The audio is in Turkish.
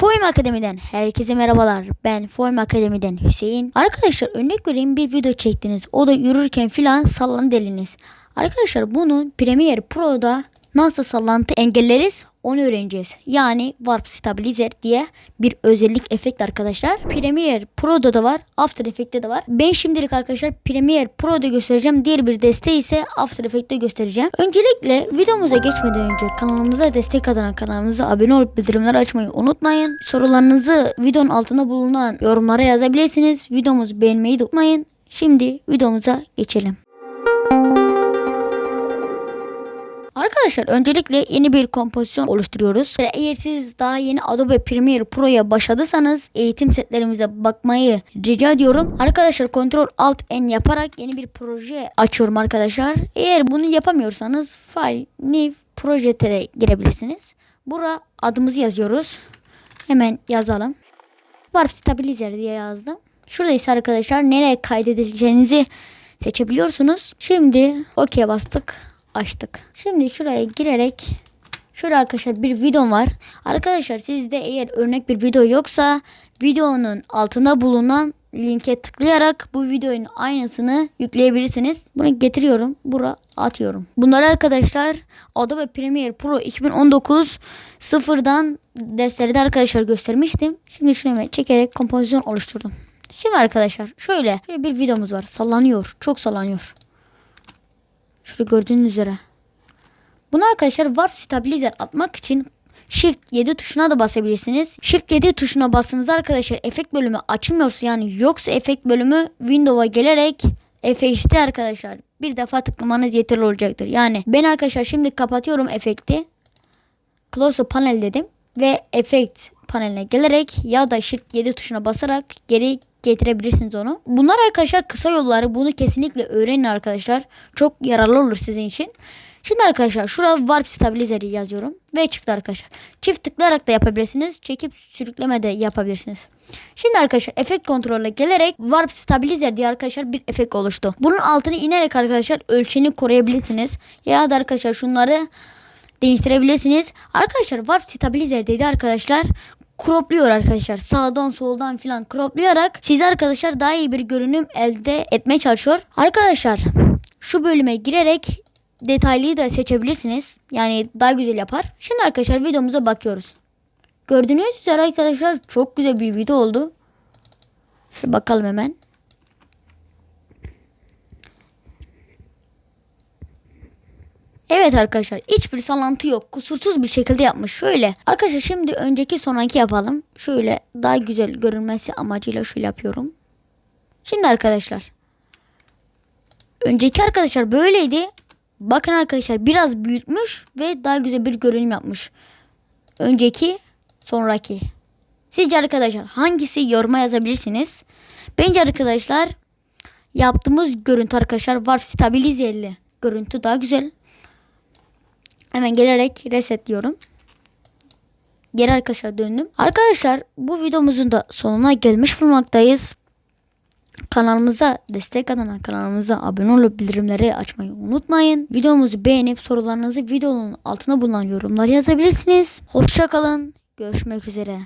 Foym Akademi'den herkese merhabalar. Ben Foym Akademi'den Hüseyin. Arkadaşlar örnek vereyim bir video çektiniz. O da yürürken filan sallanı deliniz. Arkadaşlar bunu Premiere Pro'da nasıl sallantı engelleriz onu öğreneceğiz. Yani Warp Stabilizer diye bir özellik efekt arkadaşlar. Premiere Pro'da da var. After Effects'te de var. Ben şimdilik arkadaşlar Premiere Pro'da göstereceğim. Diğer bir desteği ise After Effects'te göstereceğim. Öncelikle videomuza geçmeden önce kanalımıza destek kazanan kanalımıza abone olup bildirimleri açmayı unutmayın. Sorularınızı videonun altında bulunan yorumlara yazabilirsiniz. Videomuzu beğenmeyi de unutmayın. Şimdi videomuza geçelim. Arkadaşlar öncelikle yeni bir kompozisyon oluşturuyoruz. Eğer siz daha yeni Adobe Premiere Pro'ya başladıysanız eğitim setlerimize bakmayı rica ediyorum. Arkadaşlar Ctrl Alt N yaparak yeni bir proje açıyorum arkadaşlar. Eğer bunu yapamıyorsanız File, New, Project'e girebilirsiniz. Bura adımızı yazıyoruz. Hemen yazalım. Warp Stabilizer diye yazdım. Şurada ise arkadaşlar nereye kaydedileceğinizi seçebiliyorsunuz. Şimdi OK bastık açtık. Şimdi şuraya girerek şöyle arkadaşlar bir videom var. Arkadaşlar sizde eğer örnek bir video yoksa videonun altında bulunan linke tıklayarak bu videonun aynısını yükleyebilirsiniz. Bunu getiriyorum. Bura atıyorum. Bunlar arkadaşlar Adobe Premiere Pro 2019 sıfırdan derslerde arkadaşlar göstermiştim. Şimdi şunu çekerek kompozisyon oluşturdum. Şimdi arkadaşlar şöyle, şöyle bir videomuz var. Sallanıyor. Çok sallanıyor. Şurada gördüğünüz üzere. Bunu arkadaşlar Warp Stabilizer atmak için Shift 7 tuşuna da basabilirsiniz. Shift 7 tuşuna bastığınızda arkadaşlar efekt bölümü açılmıyorsa yani yoksa efekt bölümü Windows'a gelerek efekti arkadaşlar bir defa tıklamanız yeterli olacaktır. Yani ben arkadaşlar şimdi kapatıyorum efekti. Close panel dedim ve efekt paneline gelerek ya da Shift 7 tuşuna basarak geri getirebilirsiniz onu. Bunlar arkadaşlar kısa yolları. Bunu kesinlikle öğrenin arkadaşlar. Çok yararlı olur sizin için. Şimdi arkadaşlar şuraya Warp Stabilizer'i yazıyorum. Ve çıktı arkadaşlar. Çift tıklayarak da yapabilirsiniz. Çekip sürükleme de yapabilirsiniz. Şimdi arkadaşlar efekt kontrolüne gelerek Warp Stabilizer diye arkadaşlar bir efekt oluştu. Bunun altını inerek arkadaşlar ölçeni koruyabilirsiniz. Ya da arkadaşlar şunları değiştirebilirsiniz. Arkadaşlar Warp Stabilizer dedi arkadaşlar cropluyor arkadaşlar. Sağdan soldan filan croplayarak size arkadaşlar daha iyi bir görünüm elde etmeye çalışıyor. Arkadaşlar şu bölüme girerek detaylıyı da seçebilirsiniz. Yani daha güzel yapar. Şimdi arkadaşlar videomuza bakıyoruz. Gördüğünüz üzere arkadaşlar çok güzel bir video oldu. Şöyle bakalım hemen. Evet arkadaşlar hiçbir sallantı yok. Kusursuz bir şekilde yapmış. Şöyle arkadaşlar şimdi önceki sonraki yapalım. Şöyle daha güzel görünmesi amacıyla şöyle yapıyorum. Şimdi arkadaşlar. Önceki arkadaşlar böyleydi. Bakın arkadaşlar biraz büyütmüş ve daha güzel bir görünüm yapmış. Önceki sonraki. Sizce arkadaşlar hangisi yoruma yazabilirsiniz. Bence arkadaşlar yaptığımız görüntü arkadaşlar Warp Stabilizer'li görüntü daha güzel. Hemen gelerek reset diyorum. Geri arkadaşlar döndüm. Arkadaşlar bu videomuzun da sonuna gelmiş bulunmaktayız. Kanalımıza destek atan kanalımıza abone olup bildirimleri açmayı unutmayın. Videomuzu beğenip sorularınızı videonun altına bulunan yorumlar yazabilirsiniz. Hoşçakalın. Görüşmek üzere.